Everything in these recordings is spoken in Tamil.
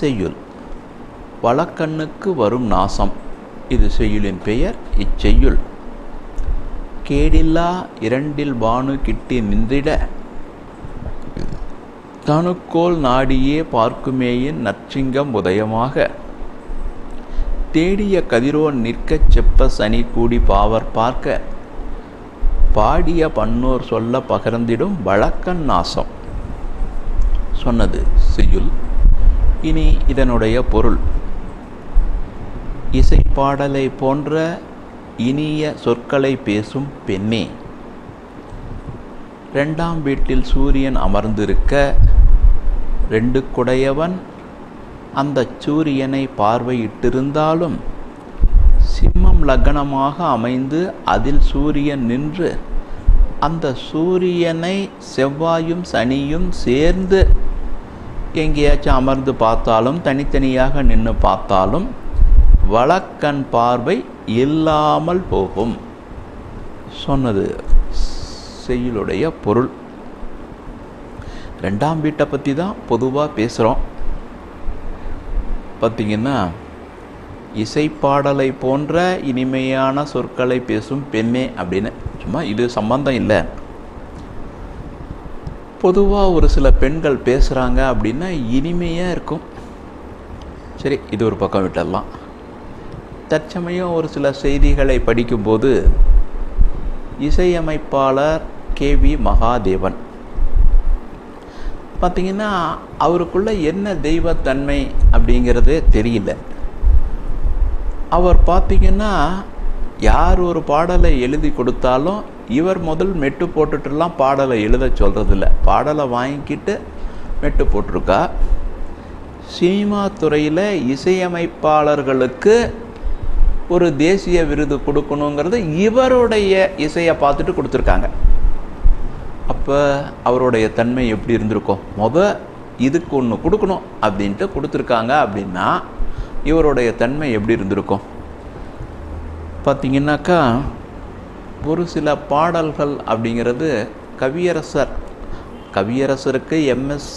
செய்யுள் வழக்கண்ணுக்கு வரும் நாசம். இது செய்யுளின் பெயர் இச்செய்யுள். கேடில்லா இரண்டில் பானு கிட்டி நின்றிட. தனுக்கோல் நாடியே பார்க்குமேயின் நற்சிங்கம் உதயமாக. தேடிய கதிரோன் நிற்கச் செப்ப சனி கூடி பாவர் பார்க்க. பாடிய பன்னோர் சொல்ல பகர்ந்திடும் வழக்கன் நாசம். சொன்னது செய்யுள். இனி இதனுடைய பொருள். இசைப்பாடலை போன்ற இனிய சொற்களை பேசும் பெண்ணே. ரெண்டாம் வீட்டில் சூரியன் அமர்ந்திருக்க ரெண்டு குடையவன் அந்த சூரியனை பார்வையிட்டிருந்தாலும் சிம்மம் லக்னமாக அமைந்து அதில் சூரியன் நின்று அந்த சூரியனை செவ்வாயும் சனியும் சேர்ந்து எங்கேயாச்சும் அமர்ந்து பார்த்தாலும் தனித்தனியாக நின்று பார்த்தாலும் வழக்கண் பார்வை இல்லாமல் போகும். சொன்னது செய்யுளுடைய பொருள். ரெண்டாம் வீட்டை பற்றி தான் பொதுவாக பேசுகிறோம் பார்த்திங்கன்னா இசைப்பாடலை போன்ற இனிமையான சொற்களை பேசும் பெண்ணே அப்படின்னு. சும்மா இது சம்பந்தம் இல்லை. பொதுவாக ஒரு சில பெண்கள் பேசுகிறாங்க அப்படின்னா இனிமையாக இருக்கும். சரி இது ஒரு பக்கம் விட்டுடலாம். தற்சமயம் ஒரு சில செய்திகளை படிக்கும்போது இசையமைப்பாளர் கே வி மகாதேவன். பார்த்திங்கன்னா அவருக்குள்ள என்ன தெய்வத்தன்மை அப்படிங்கிறதே தெரியல. அவர் பார்த்திங்கன்னா யார் ஒரு பாடலை எழுதி கொடுத்தாலும் இவர் முதல் மெட்டு போட்டுட்டுலாம் பாடலை எழுத சொல்கிறதில்ல பாடலை வாங்கிக்கிட்டு மெட்டு போட்டிருக்கா. சினிமா துறையில் இசையமைப்பாளர்களுக்கு ஒரு தேசிய விருது கொடுக்கணுங்கிறது இவருடைய இசையை பார்த்துட்டு கொடுத்துருக்காங்க. அப்போ அவருடைய தன்மை எப்படி இருந்திருக்கும்? முத இதுக்கு ஒன்று கொடுக்கணும் அப்படின்ட்டு கொடுத்துருக்காங்க அப்படின்னா இவருடைய தன்மை எப்படி இருந்திருக்கும்? பார்த்தீங்கன்னாக்கா ஒரு சில பாடல்கள் அப்படிங்கிறது கவியரசர். கவியரசருக்கு எம்எஸ்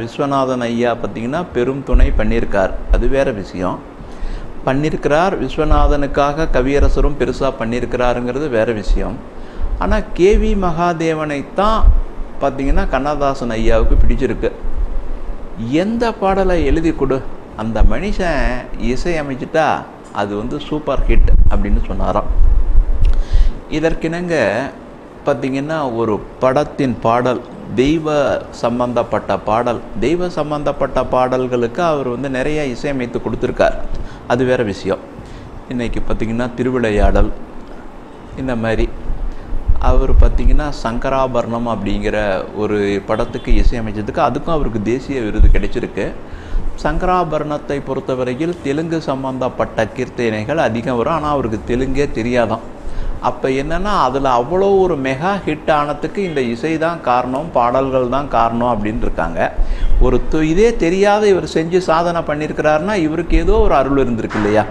விஸ்வநாதன் ஐயா பார்த்திங்கன்னா பெரும் துணை பண்ணியிருக்கார். அது வேறு விஷயம். பண்ணியிருக்கிறார் விஸ்வநாதனுக்காக கவியரசரும் பெருசாக பண்ணியிருக்கிறாருங்கிறது வேறு விஷயம். ஆனால் கேவி மகாதேவனைத்தான் பார்த்திங்கன்னா கண்ணதாசன் ஐயாவுக்கு பிடிச்சிருக்கு. எந்த பாடலை எழுதி கொடு? அந்த மனுஷன் இசை அமைச்சிட்டா அது வந்து சூப்பர் ஹிட் அப்படின்னு சொன்னாராம். இதற்கிணங்க பார்த்திங்கன்னா ஒரு படத்தின் பாடல் தெய்வ சம்பந்தப்பட்ட பாடல். தெய்வ சம்பந்தப்பட்ட பாடல்களுக்கு அவர் வந்து நிறைய இசையமைத்து கொடுத்துருக்கார். அது வேறு விஷயம். இன்றைக்கி பார்த்திங்கன்னா திருவிளையாடல் இந்த மாதிரி. அவர் பார்த்திங்கன்னா சங்கராபரணம் அப்படிங்கிற ஒரு படத்துக்கு இசையமைச்சதுக்கு அதுக்கும் அவருக்கு தேசிய விருது கிடைச்சிருக்கு. சங்கராபரணத்தை பொறுத்தவரையில் தெலுங்கு சம்பந்தப்பட்ட கீர்த்தனைகள் அதிகம் வரும். ஆனால் அவருக்கு தெலுங்கே தெரியாதான். அப்போ என்னென்னா அதில் அவ்வளோ ஒரு மெகா ஹிட் ஆனதுக்கு இந்த இசை தான் காரணம் பாடல்கள் தான் காரணம் அப்படின்னு இருக்காங்க. ஒரு து இதே தெரியாத இவர் செஞ்சு சாதனை பண்ணியிருக்கிறாருன்னா இவருக்கு ஏதோ ஒரு அருள் இருந்திருக்கு இல்லையா?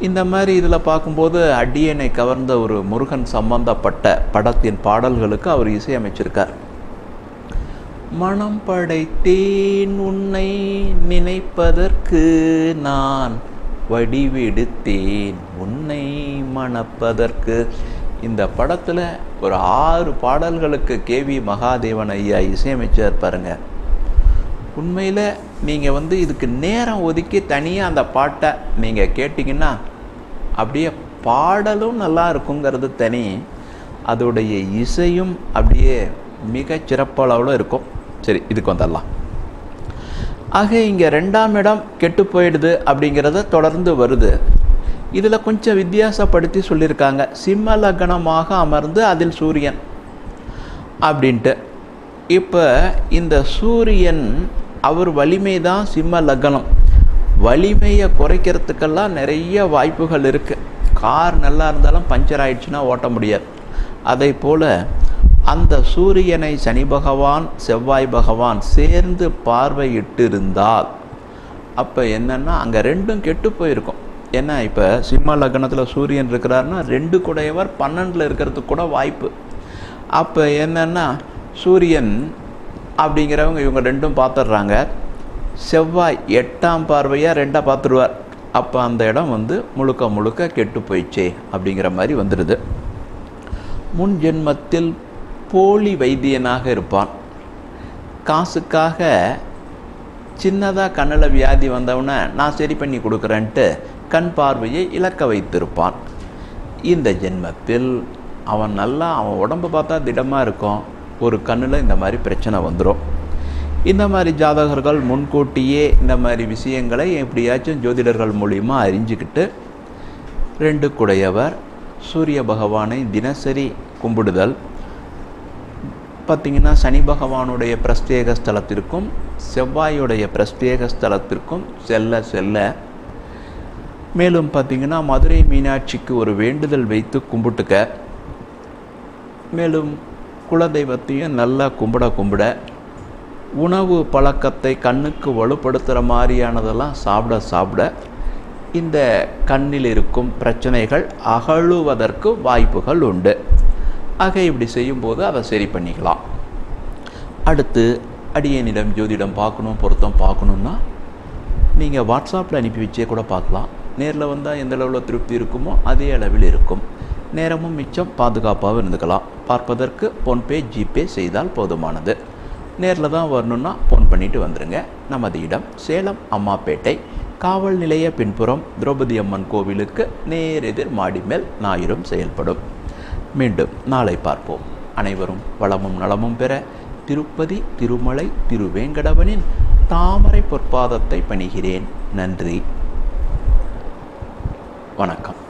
இந்த மாதிரி இதில் பார்க்கும்போது அடியனை கவர்ந்த ஒரு முருகன் சம்பந்தப்பட்ட படத்தின் பாடல்களுக்கு அவர் இசையமைச்சிருக்கார். மனம் படைத்தேன் உன்னை நினைப்பதற்கு நான் வடிவெடுத்தேன். உன்னை மணப்பதற்கு. இந்த படத்தில் ஒரு ஆறு பாடல்களுக்கு கேவி மகாதேவன் ஐயா இசையமைச்சார் பாருங்கள் உண்மையில் நீங்கள் வந்து இதுக்கு நேரம் ஒதுக்கி தனியாக அந்த பாட்டை நீங்கள் கேட்டிங்கன்னா அப்படியே பாடலும் நல்லா இருக்குங்கிறது தனி. அதோடைய இசையும் அப்படியே மிக சிறப்பளவில் இருக்கும். சரி இதுக்கு வந்துடலாம். ஆக இங்கே ரெண்டாம் இடம் கெட்டு போயிடுது அப்படிங்கிறத தொடர்ந்து வருது. இதில் கொஞ்சம் வித்தியாசப்படுத்தி சொல்லியிருக்காங்க. சிம்ம லக்னமாக அமர்ந்து அதில் சூரியன் அப்படின்ட்டு. இப்போ இந்த சூரியன் அவர் வலிமை தான் சிம்ம லக்னம். வலிமையை குறைக்கிறதுக்கெல்லாம் நிறைய வாய்ப்புகள் இருக்குது கார் நல்லா இருந்தாலும் பஞ்சர் ஆயிடுச்சுன்னா ஓட்ட முடியாது. அதை போல் அந்த சூரியனை சனி பகவான் செவ்வாய் பகவான் சேர்ந்து பார்வையிட்டு இருந்தால் அப்போ என்னென்னா அங்கே ரெண்டும் கெட்டு போயிருக்கும். ஏன்னா இப்போ சிம்ம லக்னத்தில் சூரியன் இருக்கிறாருன்னா ரெண்டு குடையவர் பன்னெண்டில் இருக்கிறதுக்கு கூட வாய்ப்பு. அப்போ என்னென்னா சூரியன் அப்படிங்கிறவங்க இவங்க ரெண்டும் பார்த்துடுறாங்க. செவ்வாய் எட்டாம் பார்வையாக ரெண்டாக பார்த்துருவார் அப்போ அந்த இடம் வந்து முழுக்க முழுக்க கெட்டு போயிடுச்சே அப்படிங்கிற மாதிரி வந்துடுது. முன் ஜென்மத்தில் போலி வைத்தியனாக இருப்பான். காசுக்காக சின்னதாக கண்ணில் வியாதி வந்தவனை நான் சரி பண்ணி கொடுக்குறேன்ட்டு கண் பார்வையை இழக்க வைத்திருப்பான். இந்த ஜென்மத்தில் அவன் நல்லா அவன் உடம்பு பார்த்தா திடமாக இருக்கும். ஒரு கண்ணில் இந்த மாதிரி பிரச்சனை வந்துடும் இந்த மாதிரி ஜாதகர்கள் முன்கூட்டியே இந்த மாதிரி விஷயங்களை எப்படியாச்சும் ஜோதிடர்கள் மூலிமா அறிஞ்சிக்கிட்டு ரெண்டு குடையவர் சூரிய பகவானை தினசரி கும்பிடுதல் பார்த்திங்கன்னா சனி பகவானுடைய பிரஸ்தேக ஸ்தலத்திற்கும் செவ்வாயுடைய பிரஸ்தேக ஸ்தலத்திற்கும் செல்ல செல்ல மேலும் பார்த்திங்கன்னா மதுரை மீனாட்சிக்கு ஒரு வேண்டுதல் வைத்து கும்பிட்டுக்க மேலும் குலதெய்வத்தையும் நல்லா கும்பிட கும்பிட உணவு பழக்கத்தை கண்ணுக்கு வலுப்படுத்துகிற மாதிரியானதெல்லாம் சாப்பிட சாப்பிட இந்த கண்ணில் இருக்கும் பிரச்சனைகள் அகழுவதற்கு வாய்ப்புகள் உண்டு. ஆக இப்படி செய்யும்போது அதை சரி பண்ணிக்கலாம். அடுத்து அடியனிடம் ஜோதிடம் பார்க்கணும் பொருத்தம் பார்க்கணுன்னா நீங்கள் வாட்ஸ்அப்பில் அனுப்பி வச்சே கூட பார்க்கலாம். நேரில் வந்தால் எந்த அளவில் திருப்தி இருக்குமோ அதே அளவில் இருக்கும். நேரமும் மிச்சம் பாதுகாப்பாகவும் இருந்துக்கலாம். பார்ப்பதற்கு ஃபோன்பே ஜிபே செய்தால் போதுமானது. நேரில் தான் வரணுன்னா ஃபோன் பண்ணிவிட்டு வந்துடுங்க நமது இடம் சேலம் அம்மாப்பேட்டை. காவல் நிலைய பின்புறம் திரௌபதி அம்மன் கோவிலுக்கு நேரெதிர் மாடி மேல் ஞாயிறும் செயல்படும். மீண்டும் நாளை பார்ப்போம். அனைவரும் வளமும் நலமும் பெற திருப்பதி திருமலை திருவேங்கடவனின் தாமரை பொற்பாதத்தை பணிகிறேன். நன்றி. வணக்கம்.